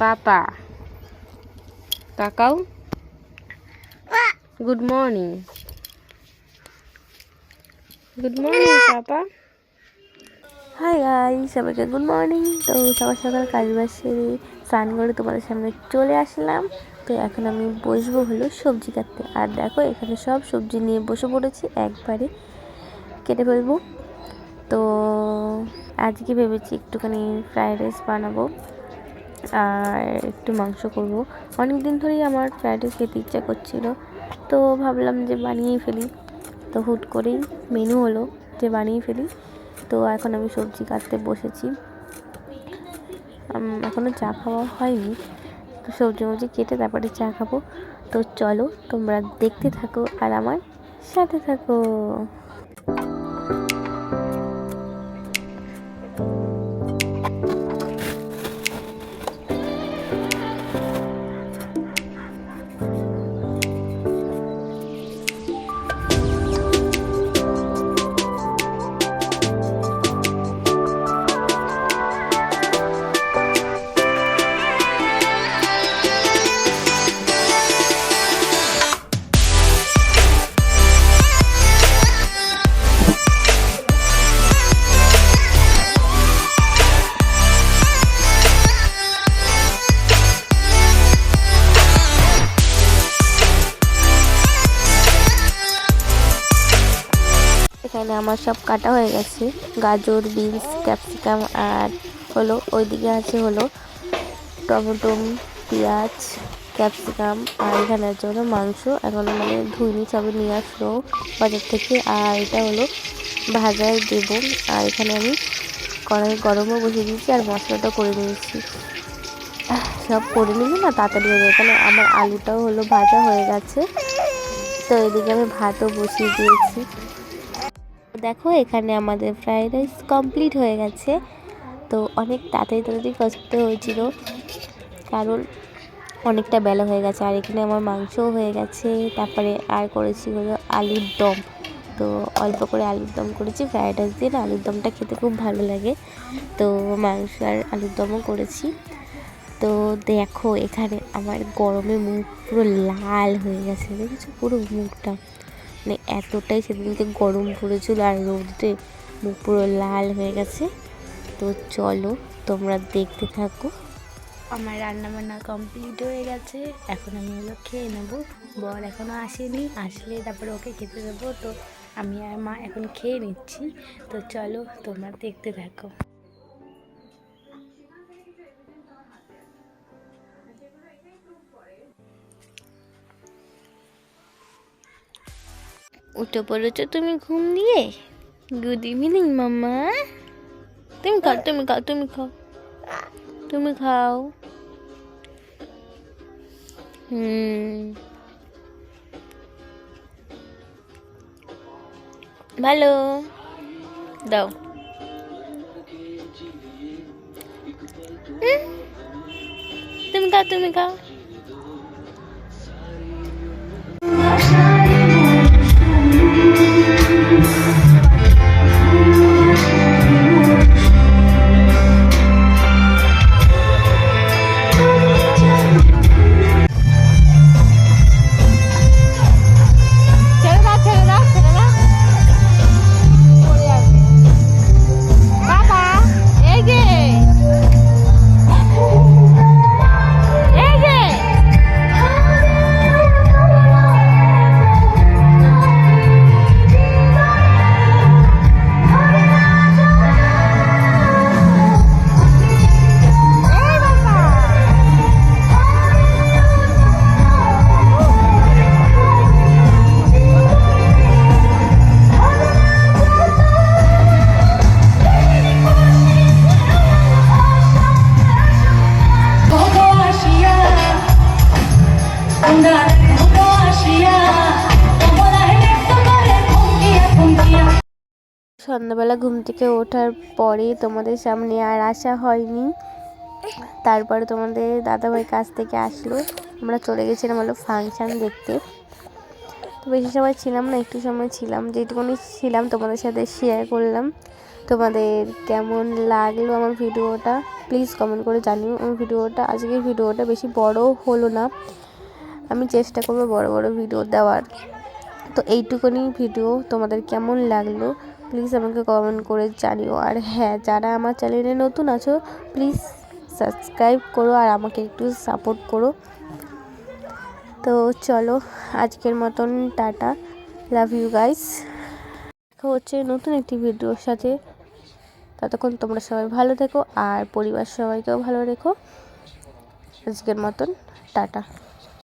পাপা তাকাও good morning good morning papa hi guy সবাইকে good morning তো সকাল সকাল কাজ বাজ সেরে স্নান করে তোমাদের সামনে চলে আসলাম। তো এখন আমি বসবো হলো সবজি কাটতে। আর দেখো, এখানে সব সবজি নিয়ে বসে পড়েছি। একবারে কেটে ফেলব। তো আজকে ভেবেছি একটুখানি ফ্রায়েড রাইস বানাবো। একটু মাংস করব। অনেক দিন ধরেই আমার ফ্রায়েড রাইস খেতে ইচ্ছা করছিল। তো ভাবলাম যে বানিয়েই ফেলি। তো হুট করেই মেনু হলো যে বানিয়ে ফেলি। তো এখন আমি সবজি কাটতে বসেছি। এখনও চা খাওয়া হয়নি। তো সবজি মবজি কেটে তারপরে চা খাব। তো চলো তোমরা দেখতে থাকো আর আমার সাথে থাকো। এখানে আমার সব কাটা হয়ে গেছে। গাজর, বিনস, ক্যাপসিকাম আর হলো ওইদিকে আছে হলো টমেটো পেঁয়াজ, ক্যাপসিকাম আর এখানে আছে হলো মাংস। এখন মানে ধুইনি, সবে নিয়ে আসলো বাজার থেকে। আর এটা হলো ভাজায় দেব আর এখানে আমি কড়াই গরমও বসিয়ে দিয়েছি আর মশলাটা করে নিয়েছি। সব করে নিলে না তাড়াতাড়ি হয়ে যায়। এখানে আমার আলুটাও হলো ভাজা হয়ে গেছে। তো এদিকে আমি ভাতও বসিয়ে দিয়েছি। দেখো, এখানে আমাদের ফ্রাইড রাইস কমপ্লিট হয়ে গেছে। তো অনেক তাড়াতাড়ি তাড়াতাড়ি করতে হয়েছিল। কারণ অনেকটা বেলা হয়ে গেছে। আর এখানে আমার মাংসও হয়ে গেছে। তারপরে আর করেছি হলো আলুর দম। তো অল্প করে আলুর দম করেছি। ফ্রাইড রাইস দিয়ে আলুর দমটা খেতে খুব ভালো লাগে। তো মাংস আর আলুর দমও করেছি। তো দেখো, এখানে আমার গরমে মুখ পুরো লাল হয়ে গেছে। দেখেছ? পুরো মুখটা। মানে এতটাই সেদিনকে গরম পড়েছিল আর রোদে মুখ পুরো লাল হয়ে গেছে। তো চলো, তোমরা দেখতে থাকো। আমার রান্না বান্না কমপ্লিট হয়ে গেছে। এখন আমি হলো খেয়ে নেব। বর এখনও আসেনি। আসলে তারপরে ওকে খেতে দেবো। তো আমি আর মা এখন খেয়ে নিচ্ছি। তো চলো, তোমরা দেখতে থাকো। উঠে পড়েছো তুমি ঘুম দিয়ে? Good evening mamma. তুমি খাও তুমি খাও তুমি খাও। তুমি খাও। হুম। ভালো। দাও। তুমি খাও তুমি খাও। সন্ধ্যাবেলা ঘুম থেকে ওঠার পরে তোমাদের সামনে আর আসা হয়নি। তারপরে তোমাদের দাদাভাই কাছ থেকে আসলো। আমরা চলে গেছিলাম হলো ফাংশান দেখতে। তো বেশি সময় ছিলাম না, একটু সময় ছিলাম। যেটুকুনি ছিলাম তোমাদের সাথে শেয়ার করলাম। তোমাদের কেমন লাগল আমার ভিডিওটা? প্লিজ কমেন্ট করে জানিও আমার ভিডিওটা। আজকের ভিডিওটা বেশি বড় হলো না। আমি চেষ্টা করব বড় বড় ভিডিও দেওয়ার। তো এইটুকুনি ভিডিও তোমাদের কেমন লাগল? প্লিজ আমাকে কমেন্ট করে জানিও। আর হ্যাঁ যারা আমার চ্যানেলে নতুন আছো, প্লিজ সাবস্ক্রাইব করো আর আমাকে একটু সাপোর্ট করো। তো চলো, আজকের মতন টাটা। লাভ ইউ গাইস দেখা হচ্ছে নতুন একটি ভিডিওর সাথে। ততক্ষণ তোমরা সবাই ভালো থেকো আর পরিবার সবাইকেও ভালো রেখো। আজকের মতন টাটা।